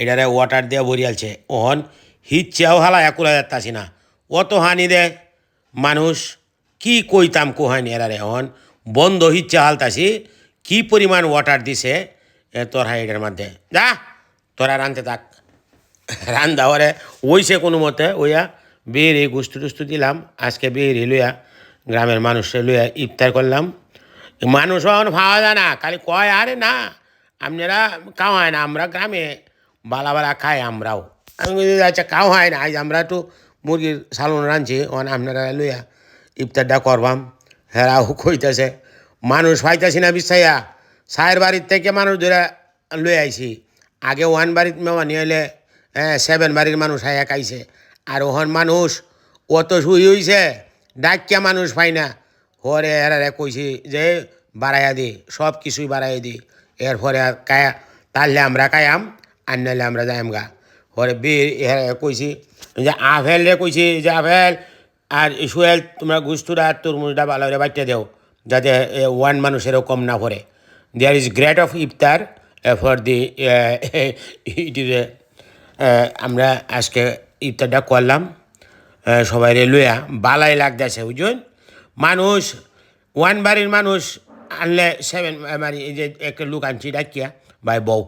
এটারে ওয়াটার দিয়ে ভরিয়ালছে ওহন, হিচ্ছেও হালা, একুলা যাত্তাছি না। অত হানি দে, মানুষ, কি কইতাম কোহানি এরারে, ওহন? বন্ধ হিচ্ছে হালতাছি, কি পরিমাণ ওয়াটার দিছে তোর হাইডের মধ্যে। যা, তোরা রানতে থাক। রান্দা ওরে ওইছে কোনো মতে ওইয়া বেরি গুস্তু টুস্তু দিলাম, আজকে বেরি লইয়া গ্রামের মানুষে লইয়া ইফতার করলাম। মানুষ এখন খাওয়া যায় না, খালি কয়, আরে না, আপনারা খাওয়ায় না, আমরা গ্রামে বালা বালা খাই আমরাও। আমি আচ্ছা খাওয়ায় না? আজ আমরা একটু মুরগির সালন রাঁধছি ওন আপনারা লইয়া ইফতারটা করবাম। হেরা হেরাও কইতেছে মানুষ পাইতাছি না বিশ্বাইয়া সায়ের বাড়ির থেকে মানুষ ধরে লই আইছি। আগে ওয়ান বাড়ির মেওয়ানি হইলে হ্যাঁ সেভেন বাড়ির মানুষ আয়া খাইছে। আর ওহন মানুষ অত শুই হইছে ডাকিয়া মানুষ পাই না। হরে এরারে কইছি যে, বাড়াইয়া দি, সব কিছুই বাড়াইয়া দি। এরপরে আর কায়া, তাহলে আমরা কায়াম আর আমরা যাইম গা। হরে বীর এরা কইছি, যে আফেল রে কইছি, যে আফেল আর সুয়েল তোমরা আর তরমুজটা ভালো করে বাচ্চা দেও, যাতে ওয়ান মানুষেরও কম না পড়ে। There is great of iftar for the it is আমরা আজকে ইফতারটা করলাম সবাই লইয়া, বালাই লাগতেছে, বুঝুন? মানুষ, ওয়ান বাড়ির মানুষ, আনলে সেভেন মানে যে একটা লোক আনছি, ডাকিয়া, ভাই বউ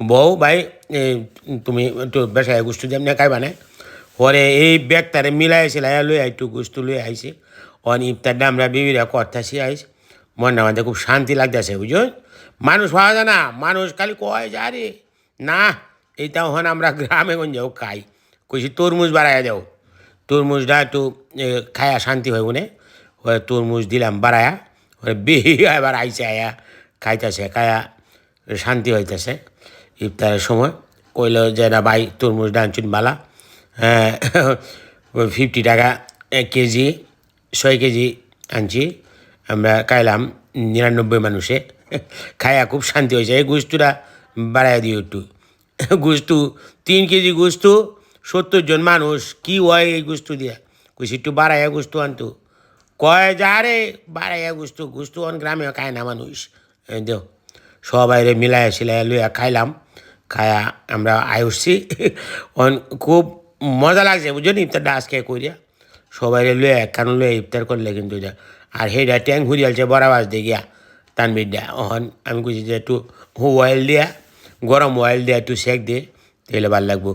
বউ, ভাই তুমি একটু বেসায় গুস্তু যেমনি খাইবা না? পরে এই ব্যাগটারে মিলাইছিল লই একটু গুস্তু লই আইছি। অন ইফতারটা আমরা বিবিরা করতেছি আইস। মনটা আমাদের খুব শান্তি লাগতেছে বুঝুন মানুষ পাওয়া যায় না, মানুষ খালি কয় যা রে না, এইটা হন আমরা গ্রামে গঞ্জেও খাই। কইছি, তরমুজ বাড়াইয়া দেও। তরমুজটা একটু খায়া শান্তি হয় উনি ওই তরমুজ দিলাম বাড়ায়া ওই বিহি এবার আইসে আয়া, খাইতেছে, খায়া শান্তি হইতেছে। ইফতারের সময়। কইল যে, না ভাই, তরমুজ ডানচুন বালা। হ্যাঁ ফিফটি টাকা, এক কেজি, ছয় কেজি আনছি। আমরা খাইলাম নিরানব্বই মানুষে। খায়া খুব শান্তি হয়েছে এই গুস্তুটা বাড়াই দিও একটু। গুস্তু তিন কেজি গুস্তু সত্তর জন মানুষ। কি হয় এই গুস্তু দিয়া? কইছি, একটু বাড়াইয়া গুস্তু আনতো। কয়, যা রে, বাড়াইয়া গুস্তু গুস্তু অন গ্রামে খায় না মানুষ। দেও সবাই রে মিলাইয়া সিলাইয়া লইয়া খাইলাম। খায়া আমরা আয়ুষছি। অন খুব মজা লাগছে বুঝলি ইফতারটা আজকে করিয়া সবাই রে লইয়া একখান লইয়া ইফতার করলে কিন্তু এটা। আর হেডা ট্যাং ঘুরিয়ালছে বরাবাস দিয়ে গিয়া তানবিরটা অহন আমি কইছি যে একটু অয়েল দিয়া, গরম অয়েল দিয়া একটু সেক দে তাহলে ভালো লাগবো।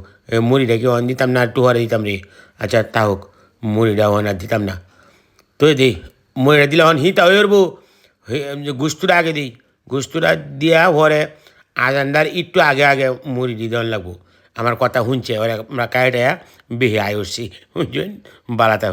মুড়িটা কি অন দিতাম না, একটু হরে দিতাম রে? আচ্ছা তা হোক, মুড়িটা অন আর দিতাম না। তো দি মুড়িটা দিলে অন হিতা হয়ে উঠবো। গুস্তুটা আগে দিই, গুস্তুটা দিয়া হরে আজানদার একটু আগে আগে মুড়ি দিয়ে দেওয়ান লাগবো। আমার কথা শুনছে, ওরা আমরা কায়টা বেহে আয় উঠছি বুঝছেন? বালাতা